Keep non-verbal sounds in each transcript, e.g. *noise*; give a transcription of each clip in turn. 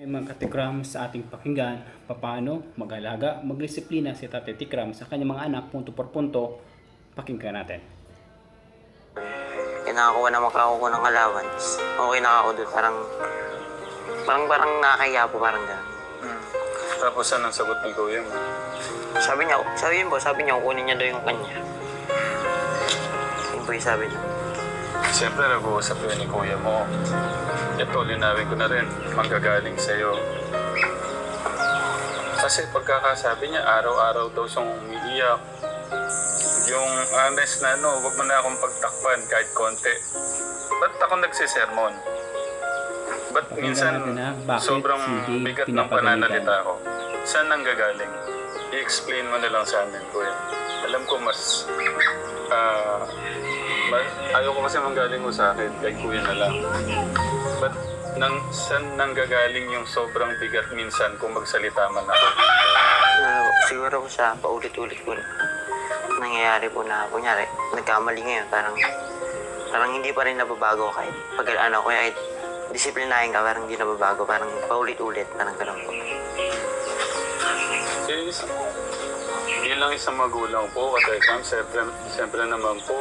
May mga katikram sa ating pakinggan, paano mag-alaga, magdisiplina si Tate Tikram sa kanyang mga anak, punto por punto, pakinggan natin. Eh, nakakuha naman ako ng allowance. Okay na ako doon. Parang, parang, parang nakakaya po, parang gano'n. Hmm. Tapos saan ang sagot ni kuya mo? Sabi niya, sabi niya po, sabi niya, kukunin niya daw yung kanya. Yun po yung sabi niya. Siyempre, nag-uusap yun ni kuya mo. Ito, linawin ko na rin. Manggagaling sa'yo. Kasi pagkakasabi niya, araw-araw daw siyang umiiyak. Yung honest na ano, wag mo na akong pagtakpan kahit konti. Ba't ako nagsisermon? Ba't Pakinggan minsan natin, ha? Bakit sobrang Dave bigat ng pinapagalitan? pananalita ko? Saan nang gagaling? I-explain mo na lang sa amin, kuya. Alam ko mas... ah ma- ayaw ko kasi manggaling mo sa akin, kay kuya na lang. But nang, saan nang gagaling yung sobrang bigat minsan kung magsalita man ako? Siguro, siguro sa paulit-ulit po nangyayari po na, kunyari, nagkamali ngayon, parang, parang hindi pa rin nababago kahit pag ano, kuya, kahit disiplinahin ka, parang hindi nababago, parang paulit-ulit, parang gano'n po. Eh, isa, bilang isang magulang po, katekam, siyempre, siyempre naman po,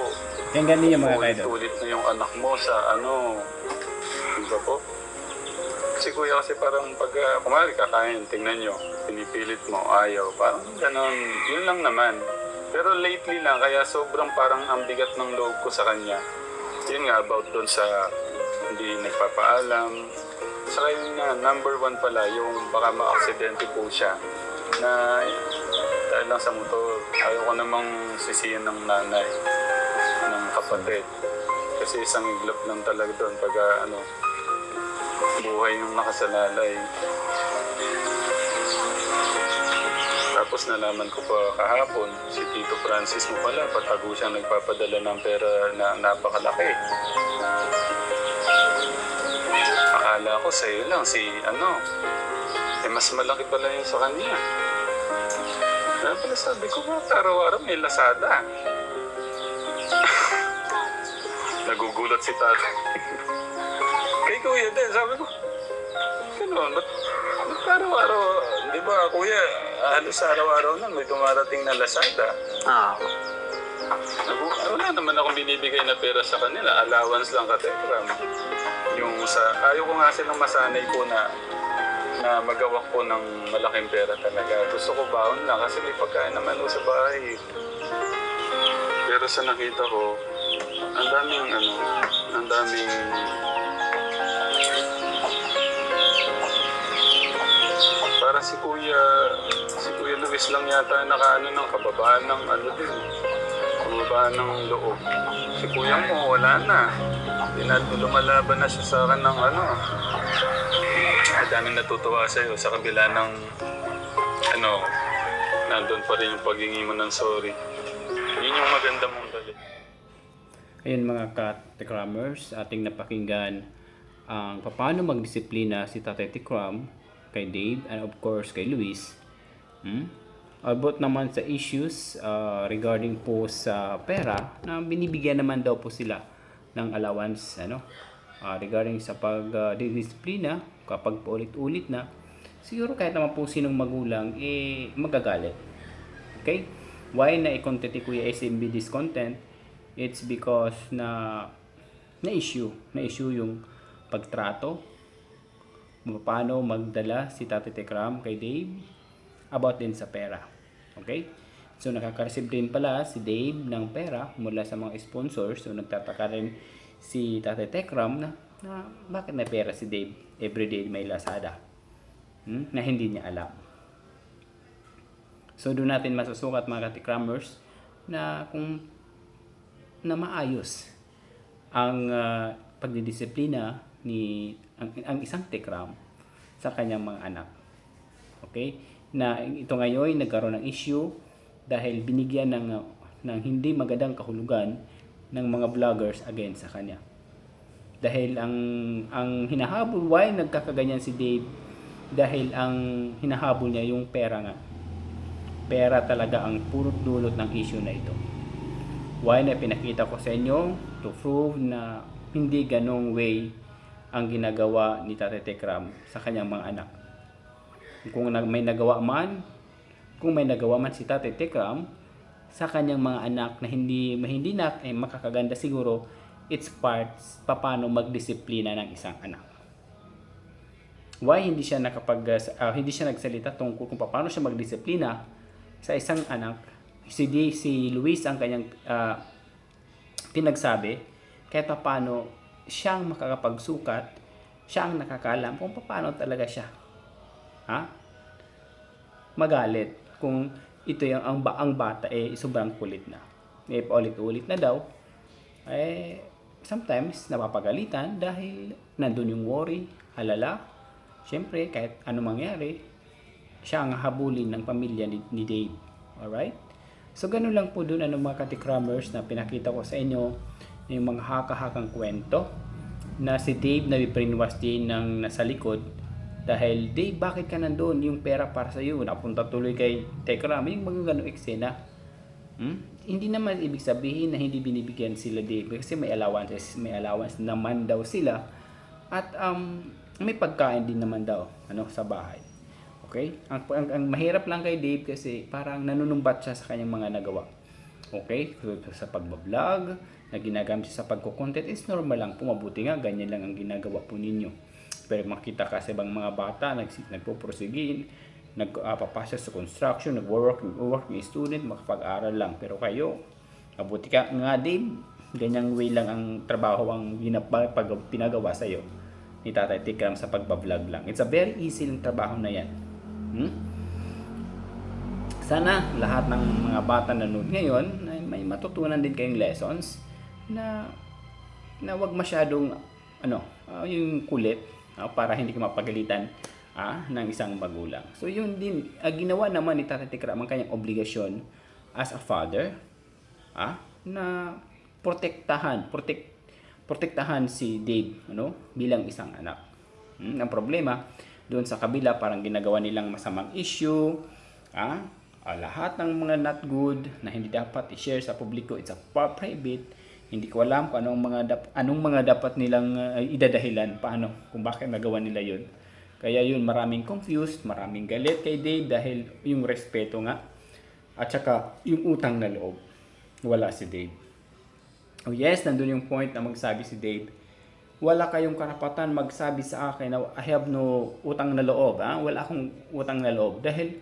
Pakinggan niyo mga kaidol. ulit na yung anak mo sa ano, di ba po? Si kuya kasi parang pag, uh, kumari kakain, tingnan nyo, pinipilit mo, ayaw, parang ganon, yun lang naman. Pero lately lang, kaya sobrang parang ang bigat ng loob ko sa kanya. Yun nga, about doon sa hindi nagpapaalam. Saka yun nga, number one pala, yung baka ma-aksidente po siya na lang sa motor, ayaw ko namang sisiyan ng nanay ng kapatid. Kasi isang iglap lang talaga doon pag ah, ano, buhay yung nakasalalay. Tapos nalaman ko pa kahapon, si Tito Francis mo pala, patago siyang nagpapadala ng pera na napakalaki. Akala ko sa'yo lang, si ano, eh mas malaki pala yung sa kanya. Kaya pala sabi ko, bakit araw-araw may lasada? *laughs* Nagugulat si tatay. Kay kuya din, sabi ko, gano'n, ba't, ba't araw-araw, di ba kuya, halos araw-araw na may dumarating na lasada. Ah, Nagu, wala naman akong binibigay na pera sa kanila, allowance lang katekram. Yung sa, ayaw ko nga silang masanay po na na magawak po ng malaking pera talaga. Gusto ko baon lang kasi may pagkain naman po sa bahay. Pero sa nakita ko, ang daming ano, ang daming para si Kuya, si Kuya Luis lang yata nakaano ng kababaan ng ano din, kababaan ng loob. Si Kuya mo, wala na. Dinat lumalaban na siya sa akin ng ano. Daming natutuwa sa'yo sa kabila ng ano, nandun pa rin yung paghingi mo ng sorry. Yun yung maganda mong dali. Ayun mga katikramers, ating napakinggan ang paano magdisiplina si Tate Tikram kay Dave and of course kay Luis. Hmm? About naman sa issues uh, regarding po sa pera na binibigyan naman daw po sila ng allowance ano Ah, regarding sa pag uh, disiplina kapag paulit-ulit na siguro kahit naman po sinong magulang eh magagalit. Okay? Why na i-content ni Kuya SMB this content? It's because na na issue, na issue yung pagtrato paano magdala si Tati Tekram kay Dave about din sa pera. Okay? So nakaka-receive din pala si Dave ng pera mula sa mga sponsors. So nagtataka rin si Tati Tekram na, na bakit may pera si Dave everyday may Lazada. Hmm? Na hindi niya alam. So doon natin masusukat mga katikramers na kung na maayos ang uh, pagdidisiplina ni ang, ang isang tikram sa kanyang mga anak. Okay? Na ito ngayon nagkaroon ng issue dahil binigyan ng ng hindi magandang kahulugan ng mga vloggers against sa kanya. Dahil ang ang hinahabol why nagkakaganyan si Dave dahil ang hinahabol niya yung pera nga. Pera talaga ang puro dulot ng issue na ito. Why na pinakita ko sa inyo to prove na hindi ganong way ang ginagawa ni Tatay Tekram sa kanyang mga anak. Kung may nagawa man, kung may nagawa man si Tatay Tekram sa kanyang mga anak na hindi hindi na eh, makakaganda siguro, it's parts paano magdisiplina ng isang anak. Why hindi siya nakapag ah, hindi siya nagsalita tungkol kung paano siya magdisiplina sa isang anak? Si D, si Luis ang kanyang ah, pinagsabi kahit paano siyang makakapagsukat, siya ang nakakalam kung paano talaga siya. Ha? Magalit kung ito yung ang, ang bata eh sobrang kulit na. Eh paulit-ulit na daw. Eh sometimes napapagalitan dahil nandun yung worry, halala. Siyempre kahit ano mangyari, siya ang habulin ng pamilya ni, ni Dave. Alright? So, ganun lang po dun ano mga katikramers na pinakita ko sa inyo yung mga haka-hakang kwento na si Dave na brainwash din ng nasa likod dahil Dave bakit ka nandun yung pera para sa iyo napunta tuloy kay Tekram yung mga ganung eksena hmm? hindi naman ibig sabihin na hindi binibigyan sila Dave kasi may allowances may allowance naman daw sila at um, may pagkain din naman daw ano sa bahay Okay? Ang, ang, ang mahirap lang kay Dave kasi parang nanunumbat siya sa kanyang mga nagawa. Okay? So, sa pagbablog, na ginagamit siya sa pagkukontent, is normal lang. Pumabuti nga, ganyan lang ang ginagawa po ninyo. Pero makita ka sa ibang mga bata, nag, nagpo-prosigin, nagpapasya sa construction, nag-work yung student, makapag-aral lang. Pero kayo, mabuti ka nga Dave, ganyang way lang ang trabaho ang ginapa, pag pinagawa sa iyo ni Tatay Tikram sa pagbablog lang. It's a very easy lang trabaho na yan. Hmm? Sana lahat ng mga bata na nanood ngayon ay may matutunan din kayong lessons na na wag masyadong ano, ah, yung kulit ah, para hindi ka mapagalitan ah, ng isang magulang. So yun din, ah, ginawa naman ni Tatay Tikram ang kanyang obligasyon as a father ah, na protektahan, protect, protektahan si Dave ano, bilang isang anak. Hmm, ang problema, doon sa kabila parang ginagawa nilang masamang issue, ah, ah, lahat ng mga not good na hindi dapat i-share sa publiko, it's a private. Hindi ko alam kung anong mga dap- anong mga dapat nilang ah, idadahilan paano kung bakit nagawa nila 'yun. Kaya yun, maraming confused, maraming galit kay Dave dahil yung respeto nga at saka yung utang na loob. Wala si Dave. Oh yes, nandun yung point na magsabi si Dave, wala kayong karapatan magsabi sa akin na I have no utang na loob. Ha? Wala akong utang na loob. Dahil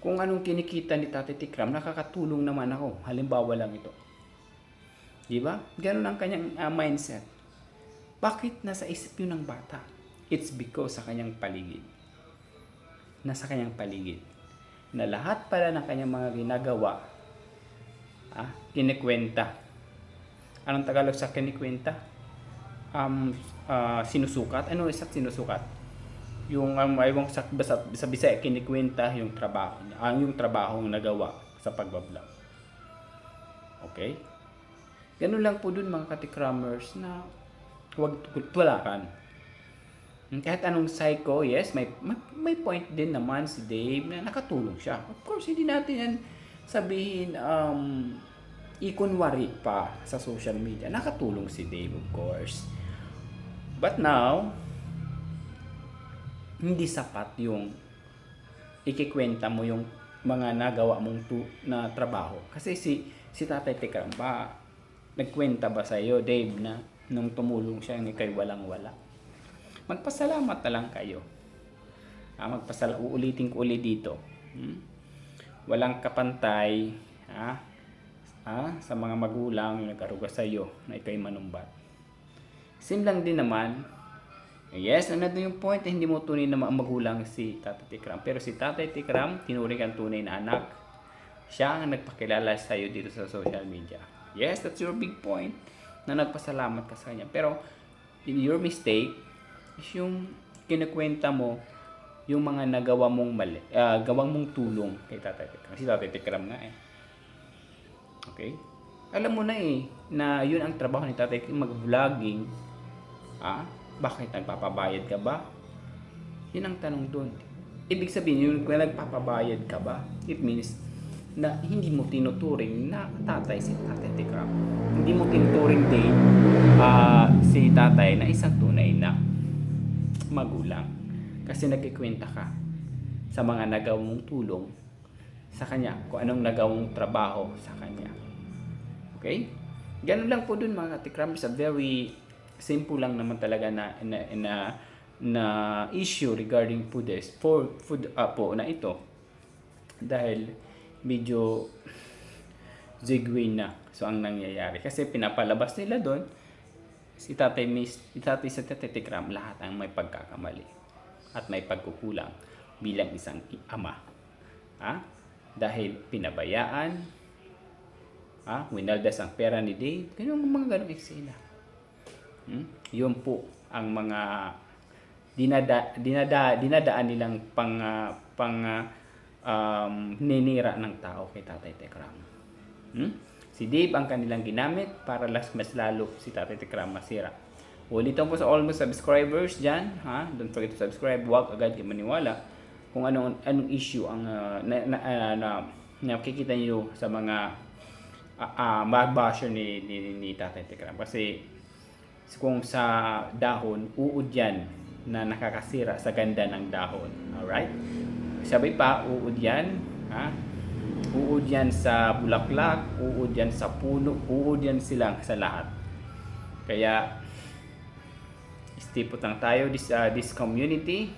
kung anong kinikita ni Tate Tikram, nakakatulong naman ako. Halimbawa lang ito. Di ba? Ganun ang kanyang ah, mindset. Bakit nasa isip yun ng bata? It's because sa kanyang paligid. Nasa kanyang paligid. Na lahat pala ng kanyang mga ginagawa, ah, kinikwenta. Anong Tagalog sa kinikwenta? um, ah, sinusukat. Ano isa sinusukat? Yung um, ayaw sa, sa, sa Bisaya, kinikwenta yung trabaho. Ang yung trabaho nagawa sa pagbablog. Okay? Ganun lang po dun mga katikramers na huwag tulakan. Kahit anong psycho, yes, may, may, may point din naman si Dave na nakatulong siya. Of course, hindi natin yan sabihin um, ikunwari pa sa social media. Nakatulong si Dave, of course. But now, hindi sapat yung ikikwenta mo yung mga nagawa mong tu- na trabaho. Kasi si si Tatay Tikram ba, nagkwenta ba sa iyo, Dave, na nung tumulong siya, yung ikay walang-wala. Magpasalamat na lang kayo. Ah, magpasala uulitin ko ulit dito. Hmm? Walang kapantay, ah, ah, sa mga magulang yung nag-aruga sa iyo na ikay manumbat. Same lang din naman. Yes, ano din yung point, eh, hindi mo tunay na ma- magulang si Tatay Tikram. Pero si Tatay Tikram, tinuring ang tunay na anak. Siya ang nagpakilala sa iyo dito sa social media. Yes, that's your big point na nagpasalamat ka sa kanya. Pero your mistake is yung kinakwenta mo yung mga nagawa mong mali, ah, gawang mong tulong kay Tatay Tikram. Si Tatay Tikram nga eh. Okay? Alam mo na eh, na yun ang trabaho ni tatay, mag-vlogging. Ah, bakit nagpapabayad ka ba? Yun ang tanong doon. Ibig sabihin, yung kung nagpapabayad ka ba, it means na hindi mo tinuturing na tatay si tatay Tikram. Hindi mo tinuturing din ah, si tatay na isang tunay na magulang. Kasi nagkikwenta ka sa mga nagawang tulong sa kanya, kung anong nagawang trabaho sa kanya. Okay? Ganun lang po dun mga katikramers. A very simple lang naman talaga na, na, na, na issue regarding food, for food uh, po na ito. Dahil medyo zigway na. So, ang nangyayari. Kasi pinapalabas nila doon, si Tatay Miss, si sa Tatay Tikram, lahat ang may pagkakamali at may pagkukulang bilang isang ama. Ha? Dahil pinabayaan, ha? winaldas ang pera ni Dave, ganun mga ganung eksena. Hmm? Yun po ang mga dinada, dinada, dinadaan nilang pang, ah, pang ah, um, ninira ng tao kay Tatay Tekram. Hmm? Si Dave ang kanilang ginamit para las mas lalo si Tatay Tekram masira. Ulitin po sa mga subscribers dyan, ha? Don't forget to subscribe. Huwag agad maniwala kung anong anong issue ang ah, na, na, ah, na, nakikita niyo sa mga uh, uh, basher ni, ni, ni Tatay Tekram. Kasi kung sa dahon, uod yan na nakakasira sa ganda ng dahon. Alright? Sabi pa, uod yan. Ha? Uod yan sa bulaklak, uod yan sa puno, uod yan silang sa lahat. Kaya, put lang tayo this, uh, this community.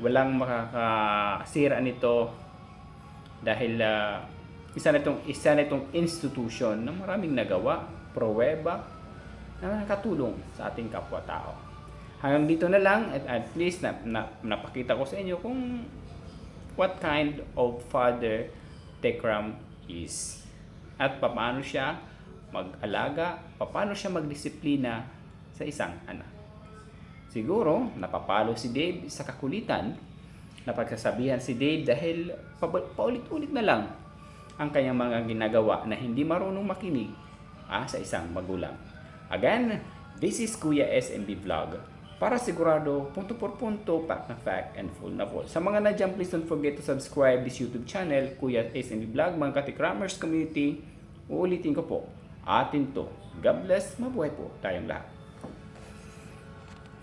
Walang makakasira nito dahil uh, isa na itong isa na itong institution na maraming nagawa, pruweba na nakatulong sa ating kapwa-tao. Hanggang dito na lang at at least na, na, napakita ko sa inyo kung what kind of father Tekram is. At paano siya mag-alaga, paano siya magdisiplina sa isang anak. Siguro, napapalo si Dave sa kakulitan na pagsasabihan si Dave dahil pa- paulit-ulit na lang ang kanyang mga ginagawa na hindi marunong makinig ah, sa isang magulang. Again, this is Kuya SMB Vlog. Para sigurado, punto por punto, fact na fact, and full na full. Sa mga na dyan, please don't forget to subscribe this YouTube channel, Kuya SMB Vlog, mga Katikramers Community. Uulitin ko po, atin to. God bless, mabuhay po tayong lahat.